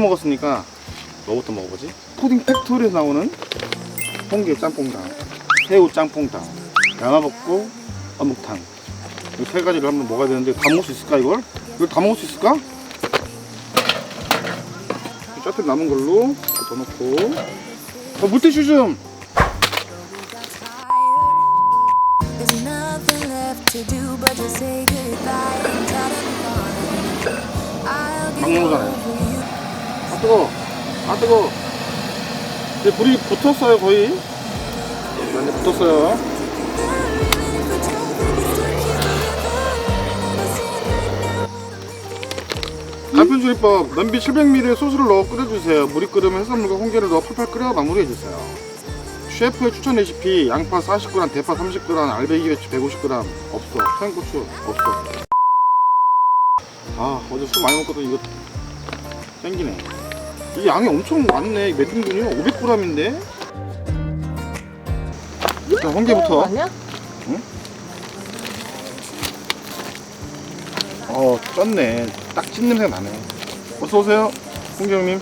먹었으니까 뭐부터 먹어보지? 푸딩 팩토리에서 나오는 홍게 짬뽕탕, 새우 짬뽕탕, 양화볶고 어묵탕 이 세 가지를 한번 먹어야 되는데 다 먹을 수 있을까 이걸? 이걸 다 먹을 수 있을까? 짜투리 남은 걸로 더 넣고 어, 물티슈 좀! 막 먹잖아요. 뜨거! 아 뜨거! 이제 불이 붙었어요 거의. 네, 이제 붙었어요. now. 간편 조리법 냄비 700ml에 소스를 넣어 끓여주세요. 물이 끓으면 해산물과 홍게를 넣어 팔팔 끓여 마무리해주세요. 셰프의 추천 레시피 양파 40g, 대파 30g, 알배기 배추 150g 없어. 청양고추 없어. 아 어제 술 많이 먹거든. 이거 땡기네 이 양이 엄청 많네. 몇 인분이요? 500g인데? 자 홍게부터. 아니야? 어 쪘네. 딱 찐 냄새가 나네. 어서 오세요 홍재 형님.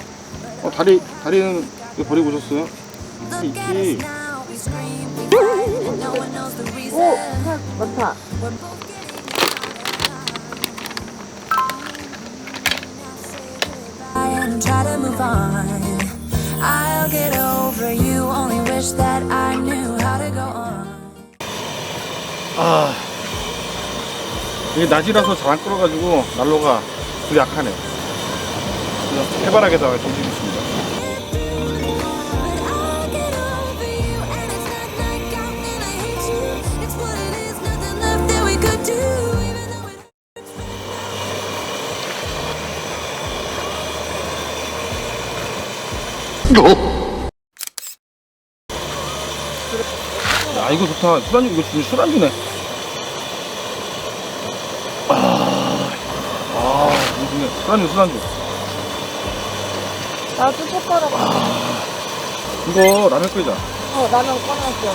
어 다리 다리는 왜 버리고 오셨어요? 있지 we scream, and try to move on. I'll get over you. Only wish that I knew how to go on. 아 이게 낮이라서 잘 안 끓어가지고 난로가 불이 약하네 그래서 해바라기에다가 정지고 있습 야 이거 좋다 술안주 이거 진짜 술안주네 아, 아 이거 좋네 술안주 술안주 나도 젓가락. 이거 라면 끓이자 어, 라면 꺼놨어.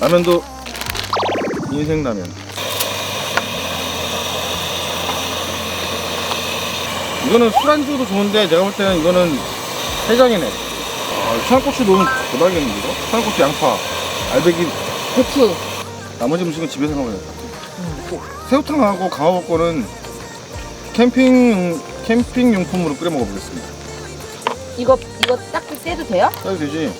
라면도 인생 라면. 이거는 술안주도 좋은데 내가 볼 때는 이거는 해장이네. 아, 청양고추 넣으면 대박이겠는데 이거? 청양고추, 양파, 알배기, 고추. 나머지 음식은 집에서 먹어야겠다. 새우탕하고 강화복고는 캠핑 캠핑 용품으로 끓여 먹어보겠습니다. 이거, 이거 딱지 떼도 돼요? 해도 되지?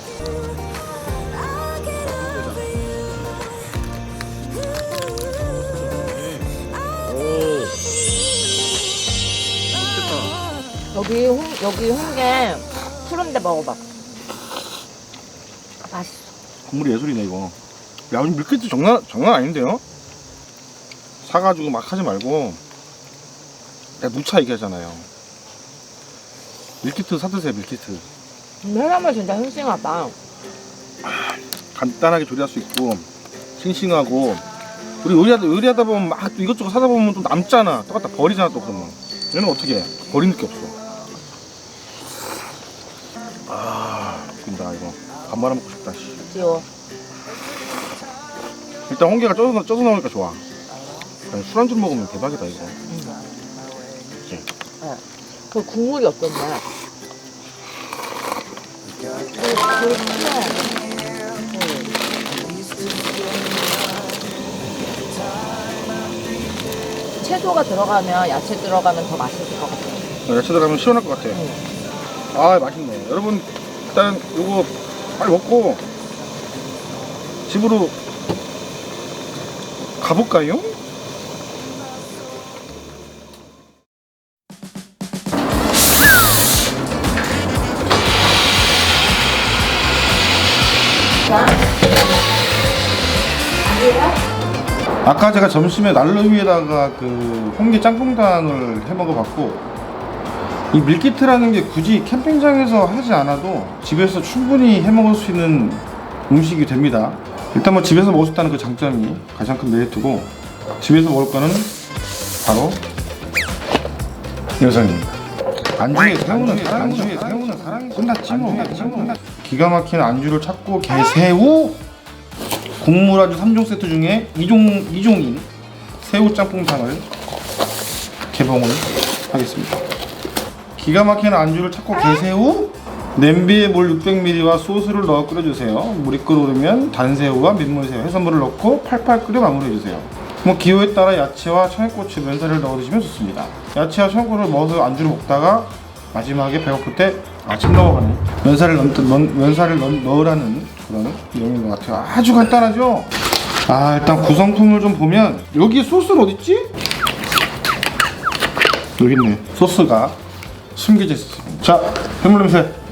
여기 홍, 여기 홍게 푸른데 먹어봐. 국물이 예술이네 이거. 야 오늘 밀키트 장난, 장난 아닌데요? 사가지고 막 하지 말고. 야 누차 얘기하잖아요. 밀키트 사드세요 밀키트. 해산물 진짜 싱싱하다. 간단하게 조리할 수 있고 싱싱하고. 우리 요리하다, 요리하다 보면 막 또 이것저것 사다 보면 또 남잖아. 또 갖다. 버리잖아 또 그러면. 얘는 어떻게 해? 버리는 게 없어. 아 죽인다 이거. 밥 말아 먹고 싶다 씨. 지워. 일단 홍게가 쪄서, 쪄서 나오니까 좋아 아니, 술안주 먹으면 대박이다 이거 그 국물이 어떤데? 채소가 들어가면 야채 들어가면 더 맛있을 것 같아요. 어, 야채 들어가면 시원할 것 같아. 아, 맛있네. 여러분, 일단 요거 빨리 먹고 집으로 가볼까요? 아까 제가 점심에 난로 위에다가 그 홍게 짬뽕단을 해 먹어봤고 이 밀키트라는 게 굳이 캠핑장에서 하지 않아도 집에서 충분히 해 먹을 수 있는 음식이 됩니다. 일단 뭐 집에서 먹을 수 있다는 그 장점이 가장 큰 메리트고 집에서 먹을 거는 바로 여성입니다. 안주에 새우는 안주에 새우는 사랑이 끝났지 뭐. 기가 막힌 안주를 찾고 게새우 국물 아주 3종 세트 중에 2종, 2종인 새우 짬뽕탕을 개봉을 하겠습니다. 기가 막히는 안주를 찾고 계세요? 냄비에 물 600ml와 소스를 넣어 끓여주세요. 물이 끓어오르면 단새우와 민물새우, 해산물을 넣고 팔팔 끓여 마무리해주세요. 뭐 기호에 따라 야채와 청양고추, 면사리를 넣어 드시면 좋습니다. 야채와 청양고추를 먹어서 안주를 먹다가 마지막에 배고플 때 아침 넘어가네. 면사리를 넣, 넣, 면사리를 넣, 넣으라는 그런 내용인 것 같아요. 아주 간단하죠? 아 일단 구성품을 좀 보면 여기 소스는 어딨지? 여기 있네. 소스가 숨겨져 있습니다. 자, 해물 냄새.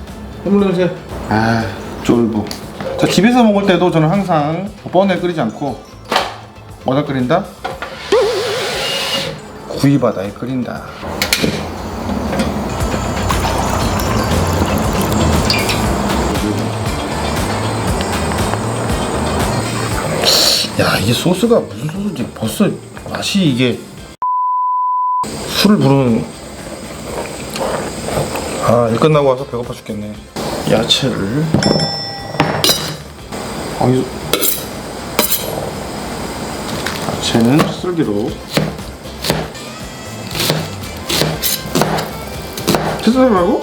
해물 냄새. 아, 쫄보. 자, 집에서 먹을 때도 저는 항상 뻔에 끓이지 않고 뭐다 끓인다? 구이 바다에 끓인다. 야, 이게 소스가 무슨 소스지? 벌써 맛이 이게 술을 부르는 아, 일 끝나고 와서 배고파 죽겠네. 야채를. 아, 이 야채는 쓸기로. 채썰라고?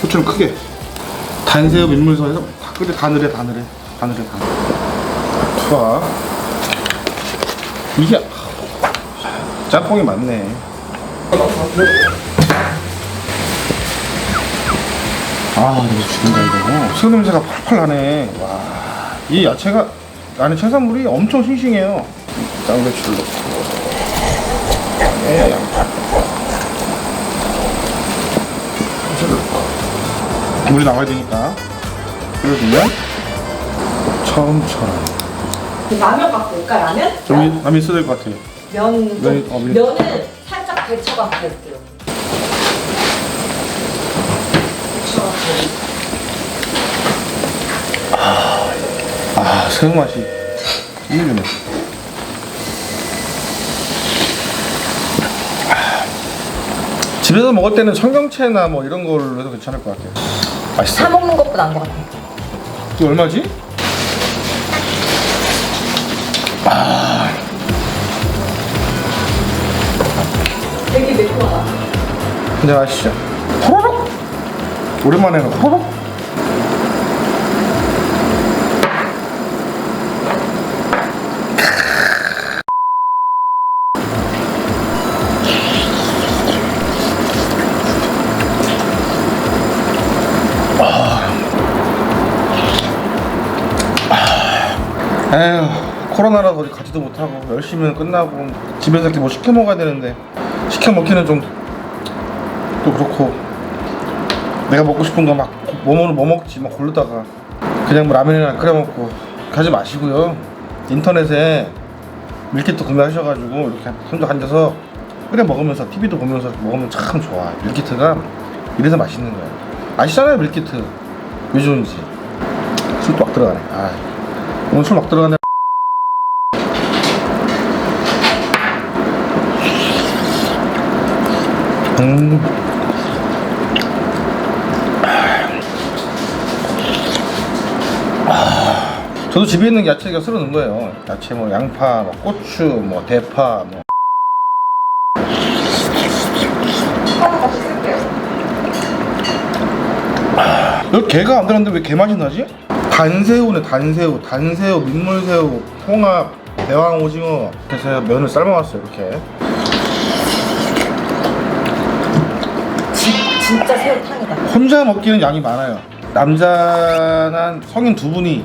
후추는 크게. 단새우 민물선에서 다 끓여 다 넣으래 다 넣으래. 좋아. 이게 짬뽕이 맞네 아 이거 죽인다 이거. 새우 냄새가 팔팔 나네. 와이 야채가 안에 채산물이 엄청 싱싱해요. 쌍배추를 넣고. 예, 양파 고추를 넣고 물이 나와야 되니까. 끓여주면 처음처럼. 라면 갖고 올까 라면? 좀 남이 있어야 될 것 같아 면 좀, 면, 어, 면. 면은 데쳐 갖고 올게요. 아 새우 맛이 이기네 집에서 먹을 때는 청경채나 뭐 이런 걸로 해도 괜찮을 것 같아요 맛있어 사 먹는 것보다 나은 것 같아. 이거 얼마지? 되 한잔 하시죠? 호로록? 오랜만에는 호로록? 에휴 코로나라서 어디 가지도 못하고 열심히는 끝나고 집에서 이렇게 뭐 시켜 먹어야 되는데 시켜 먹기는 좀 또 그렇고. 내가 먹고 싶은 거 막 뭐뭐 먹지? 막 고르다가 그냥 뭐 라면이나 끓여 먹고 하지 마시고요. 인터넷에 밀키트 구매하셔가지고 이렇게 혼자 앉아서 끓여 먹으면서 TV도 보면서 먹으면 참 좋아. 밀키트가 이래서 맛있는 거예요 아시잖아요 밀키트. 왜 좋은지. 술도 막 들어가네. 아 오늘 술 막 들어가네 음 저도 집에 있는 야채가 쓸어 넣은 거예요. 야채 뭐 양파, 뭐 고추, 뭐 대파, 뭐. 여기 게가 안 들었는데 왜 게 맛이 나지? 단새우네 단새우, 단새우, 민물새우, 홍합, 대왕 오징어. 그래서 면을 삶아왔어요 이렇게. 진, 진짜 새우탕이다. 혼자 먹기는 양이 많아요. 남자나 성인 두 분이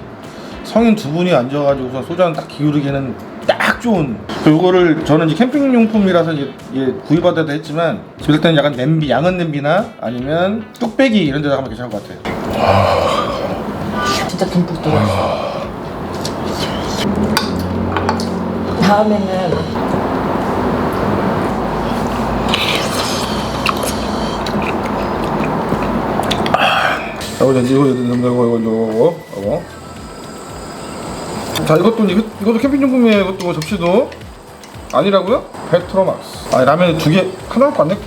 성인 두 분이 앉아가지고서 소주 한 딱 기울이기에는 딱 좋은. 요거를 저는 이제 캠핑용품이라서 이제 예, 구입받아도 했지만 집에 살 때는 약간 냄비, 양은 냄비나 아니면 뚝배기 이런 데다가 하면 괜찮을 것 같아요. 진짜 듬뿍 들어있어. 다음에는 이거 이거 이거 이거 이거 이거. 자, 이것도 이거, 이것도 캠핑 용품이에요. 이것도 뭐 접시도 아니라고요? 페트로막스. 아, 라면 두 개 하나 갖고 왔네.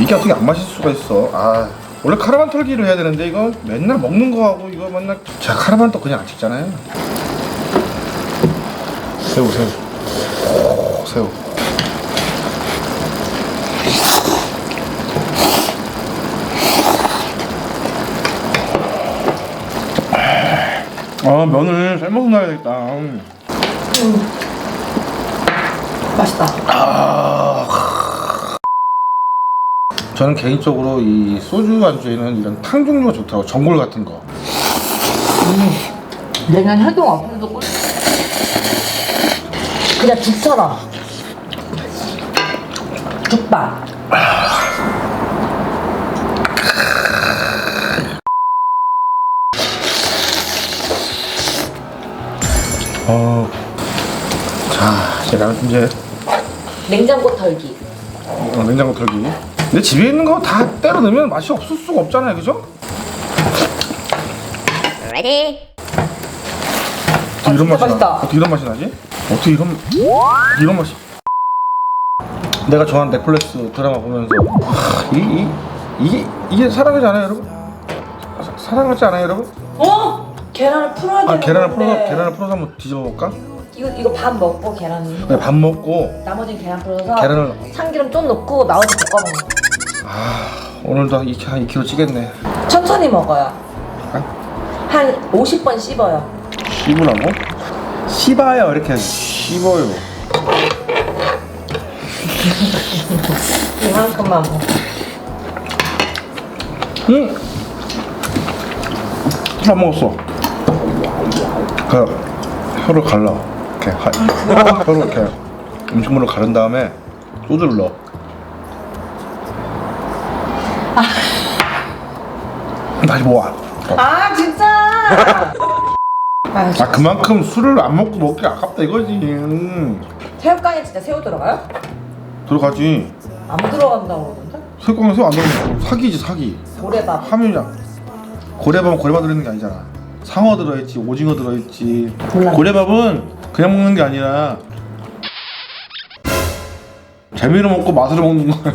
이게 어떻게 안 마실 수가 있어? 아, 원래 카라반 털기를 해야 되는데 이거 맨날 먹는 거 하고 이거 맨날 자 카라반 또 그냥 안 찍잖아요. 새우 새우. 오, 새우. 아 면을 삶아서 놔야 되겠다. 음. 맛있다. 저는 개인적으로 이 소주 안주에는 이런 탕 종류가 좋다고 전골 같은 거. 내년 해동 없어도 꿀. 그냥 죽처럼. 죽밥. 제나 이제 냉장고 털기. 어, 냉장고 털기. 근데 집에 있는 거 다 때려 넣으면 맛이 없을 수가 없잖아요, 그죠? Ready? 어떻게 이런 맛이 나? 맛있다. 어떻게 이런 맛이 나지? 어떻게 이런 이런 맛이? 내가 좋아하는 넷플릭스 드라마 보면서 하, 이, 이 이게 이게 사랑이지 않아요, 여러분? 사- 사랑 같지 않아요, 여러분? 어? 계란을 풀어야 되는 아 계란을 건데. 풀어서 계란을 풀어서 한번 뒤집어 볼까? 이거 이거 밥 먹고 계란. 그냥 밥 먹고 나머지는 계란 풀어서 계란을 참기름 좀 넣고 나머지 볶아 먹는 거. 아 오늘도 한 2, 한 2kg 찌겠네. 천천히 먹어요. 아? 한 50번 씹어요. 씹으라고? 씹어요 이렇게. 씹어요. 이만큼만 먹어. 응. 다 먹었어. 그 혀를 갈라. 이렇게 하, 혀를 이렇게 음식물을 가른 다음에 소주를 넣어. 다시 모아. 어. 아 진짜. 아, 아 그만큼 술을 안 먹고 먹기 아깝다 이거지. 음. 새우깡에 진짜 새우 들어가요? 들어가지. 안 들어간다고 그러는데? 새우깡에 새우 안 들어가면 사기지 사기. 고래밥. 하면이야. 고래밥은 고래밥 들어있는 게 아니잖아. 상어 들어있지, 오징어 들어있지. 몰라. 고래밥은 그냥 먹는 게 아니라 재미로 먹고 맛으로 먹는 거야.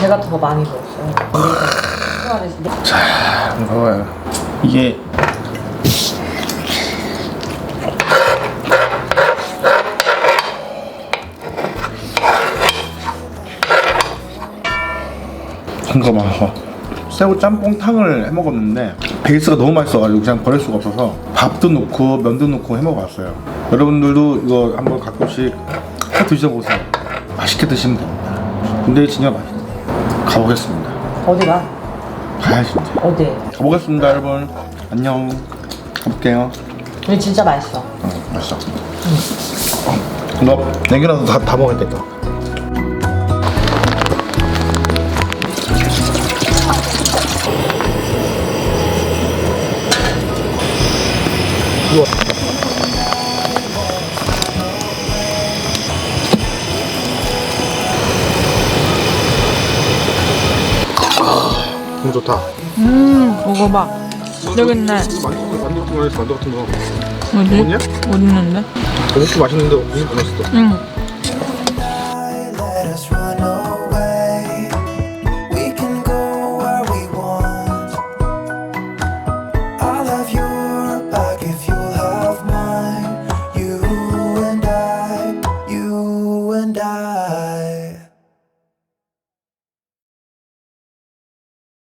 제가 더 많이 먹었어요. 한번 봐봐요. 이게 이거 봐. 새우 짬뽕탕을 해 먹었는데 베이스가 너무 맛있어가지고 그냥 버릴 수가 없어서 밥도 넣고 면도 넣고 해 먹어봤어요. 여러분들도 이거 한번 가끔씩 해 드셔보세요. 맛있게 드시면 됩니다. 근데 진짜 맛있어. 가보겠습니다. 어디 가? 가야지 이제. 어디? 가보겠습니다 여러분 안녕 가볼게요 근데 진짜 맛있어. 응 맛있어 너 냉겨놔도 다, 다 먹어야겠다 너무 좋다 음, 먹어봐. 여기 있네. 만두, 만두 같은 거 만두 같은 거 어디? 먹었냐? 어디 있는데? 너무 맛있는데 무슨 맛있어 응.